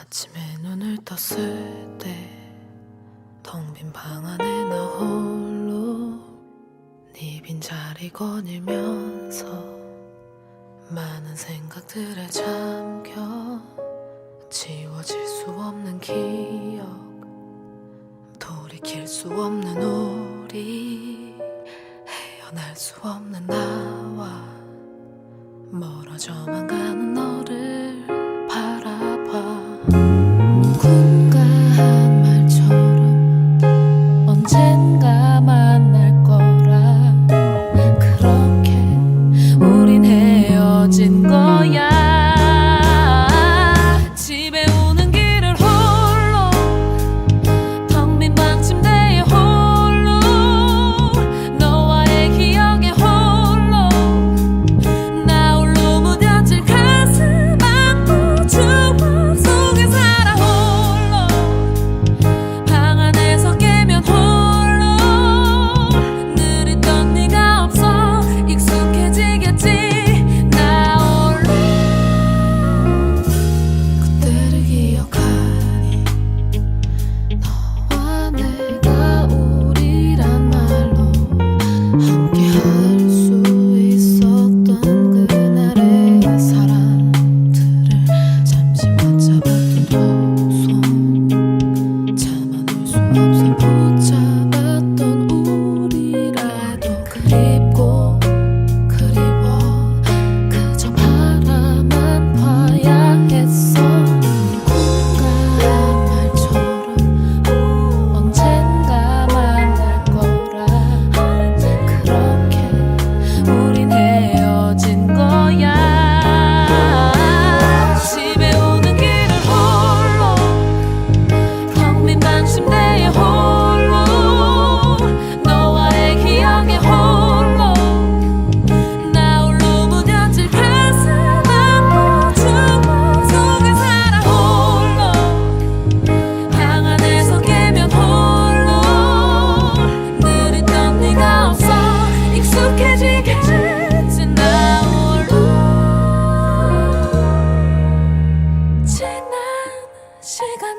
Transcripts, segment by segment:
아침에 눈을 떴을 때 텅 빈 방 안에 나 홀로 네 빈자리 거닐면서 많은 생각들에 잠겨 지워질 수 없는 기억 돌이킬 수 없는 우리 헤어날 수 없는 나와 멀어져만 가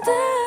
that